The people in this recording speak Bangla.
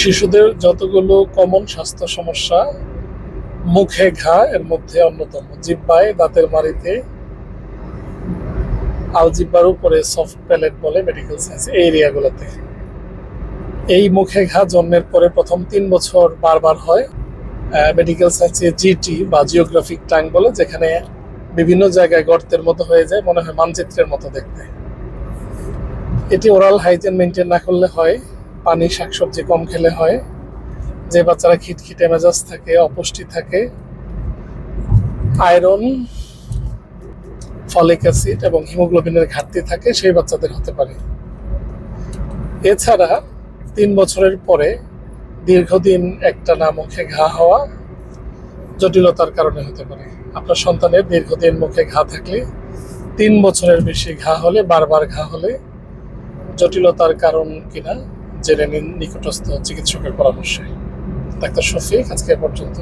শিশুদের যতগুলো কমন স্বাস্থ্য সমস্যা, মুখে ঘা, এর মধ্যে অন্যতম জিব্বায়, দাঁতের মাড়িতে আলজিব্বার উপরে সফট প্যালেট বলে মেডিকেল সায়েন্স এই এরিয়াগুলোতে। এই মুখে ঘা জন্মের পরে প্রথম তিন বছর বারবার হয় মেডিকেল সায়েন্সে জিটি বা জিওগ্রাফিক টাং বলে, যেখানে বিভিন্ন জায়গায় গর্তের মতো হয়ে যায়, মনে হয় মানচিত্রের মতো দেখতে। এটি ওরাল হাইজেন মেনটেন না করলে হয়। পানি শাকসবজি কম খেলে হয়। যে বাচ্চারা খিটখিটে মেজাজ থাকে, অপুষ্টি থাকে, আয়রন, ফলিক অ্যাসিড এবং হিমোগ্লোবিনের ঘাটতি থাকে, সেই বাচ্চাদের হতে পারে। এছাড়া তিন বছরের পরে দীর্ঘদিন একটা না মুখে ঘা হওয়া জটিলতার কারণে হতে পারে। আপনার সন্তানের দীর্ঘদিন মুখে ঘা থাকলে তিন বছরের বেশি ঘা হলে, বারবার ঘা হলে জটিলতার কারণ কিনা জেনে নিন নিকটস্থ চিকিৎসকের পরামর্শে। ডাক্তার শফিক আজকে পর্যন্ত।